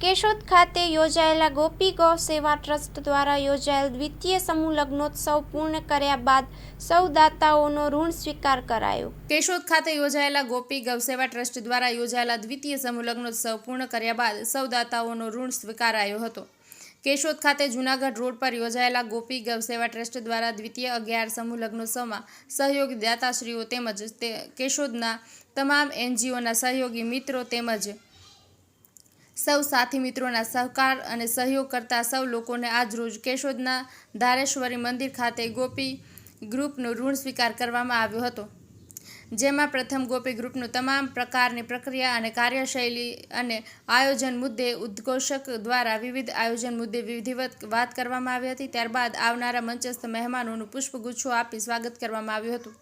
કેશોદ ખાતે યોજાયેલા ગોપી ગૌ સેવા ટ્રસ્ટ દ્વારા યોજાયેલ દ્વિતીય સમૂહ લગ્નોત્સવ પૂર્ણ કર્યા બાદ સૌ દાતાઓનો ઋણ સ્વીકાર કરાયો. કેશોદ ખાતે યોજાયેલા ગોપી ગૌસેવા ટ્રસ્ટ દ્વારા યોજાયેલા દ્વિતીય સમૂહ લગ્નોત્સવ પૂર્ણ કર્યા બાદ સૌ દાતાઓનો ઋણ સ્વીકારાયો હતો. કેશોદ ખાતે જૂનાગઢ રોડ પર યોજાયેલા ગોપી ગૌસેવા ટ્રસ્ટ દ્વારા દ્વિતીય અગિયાર સમૂહ લગ્નોત્સવમાં સહયોગી દાતાશ્રીઓ તેમજ કેશોદના તમામ એનજીઓના સહયોગી મિત્રો તેમજ સૌ સાથી મિત્રોના સહકાર અને સહયોગ કરતા સૌ લોકોને આજરોજ કેશોદના ધારેશ્વરી મંદિર ખાતે ગોપી ગ્રુપનો ઋણ સ્વીકાર કરવામાં આવ્યો હતો. જેમાં પ્રથમ ગોપી ગ્રુપનું તમામ પ્રકારની પ્રક્રિયા અને કાર્યશૈલી અને આયોજન મુદ્દે ઉદ્ઘોષક દ્વારા વિવિધ આયોજન મુદ્દે વિધિવત વાત કરવામાં આવી હતી. ત્યારબાદ આવનારા મંચસ્થ મહેમાનોનું પુષ્પગુચ્છો આપી સ્વાગત કરવામાં આવ્યું હતું.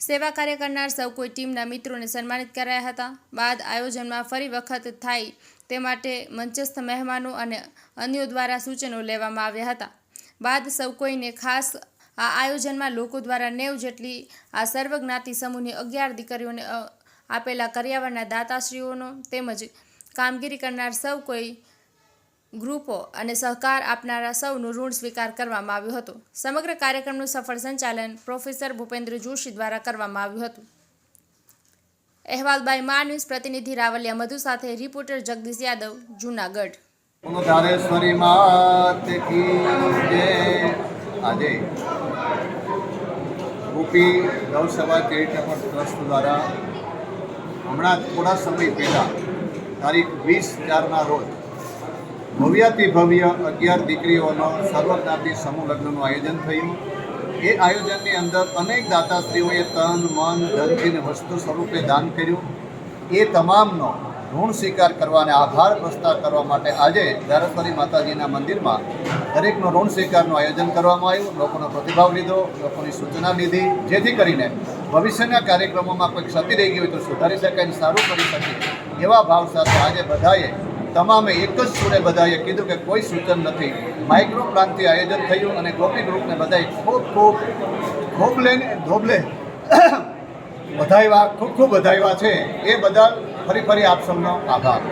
સેવા કાર્ય કરનાર સૌ કોઈ ટીમના મિત્રોને સન્માનિત કરાયા હતા. બાદ આયોજનમાં ફરી વખત થાય તે માટે મંચસ્થ મહેમાનો અને અન્યો દ્વારા સૂચનો લેવામાં આવ્યા હતા. બાદ સૌ કોઈને ખાસ આ આયોજનમાં લોકો દ્વારા નેવ જેટલી આ સર્વજ્ઞાતિ સમૂહની અગિયાર દીકરીઓને આપેલા કર્યાવરના દાતાશ્રીઓનો તેમજ કામગીરી કરનાર સૌ કોઈ ગ્રુપો અને સહકાર આપનારા સૌનું ઋણ સ્વીકાર કરવામાં આવ્યું હતું. સમગ્ર કાર્યક્રમનું સફળ સંચાલન પ્રોફેસર ભૂપેન્દ્ર જોશી દ્વારા કરવામાં આવ્યું હતું. અહેવાલ બાય મા ન્યૂઝ પ્રતિનિધિ રાવલિયા મધુ સાથે રિપોર્ટર જગદીશ યાદવ, જૂનાગઢ. આજે ગોપી ગૌસેવા ચેરિટેબલ ટ્રસ્ટ દ્વારા હમણાં થોડા સમય પહેલાં તારીખ વીસ ચારના રોજ ભવ્યાતિ ભવ્ય અગિયાર દીકરીઓનો સર્વજ્ઞાતિ સમૂહ લગ્નનું આયોજન થયું. એ આયોજનની અંદર અનેક દાતાશ્રીઓએ તન, મન, ધનથી વસ્તુ સ્વરૂપે દાન કર્યું. એ તમામનો ઋણ સ્વીકાર કરવા અને આભાર પ્રસ્તાવ કરવા માટે આજે ધારેશ્વરી માતાજીના મંદિરમાં દરેકનો ઋણ સ્વીકારનું આયોજન કરવામાં આવ્યું. લોકોનો પ્રતિભાવ લીધો, લોકોની સૂચના લીધી. જેથી કરીને ભવિષ્યના કાર્યક્રમોમાં કોઈ ક્ષતિ રહી ગઈ હોય તો સુધારી શકાય સારું કરી શકે એવા ભાવ સાથે આજે બધાએ તમામે એક જ સુરે બધાએ કીધું કે કોઈ સૂચન નથી. માઇક્રો ક્રાંતિ આયોજન થયું અને ગોપી ગ્રુપને બધાએ ખૂબ ખૂબ ખૂબ લઈને ધોબલે વધાવ્યા ખૂબ ખૂબ વધાવ્યા છે. એ બદલ ફરી ફરી આપ સૌનો આભાર.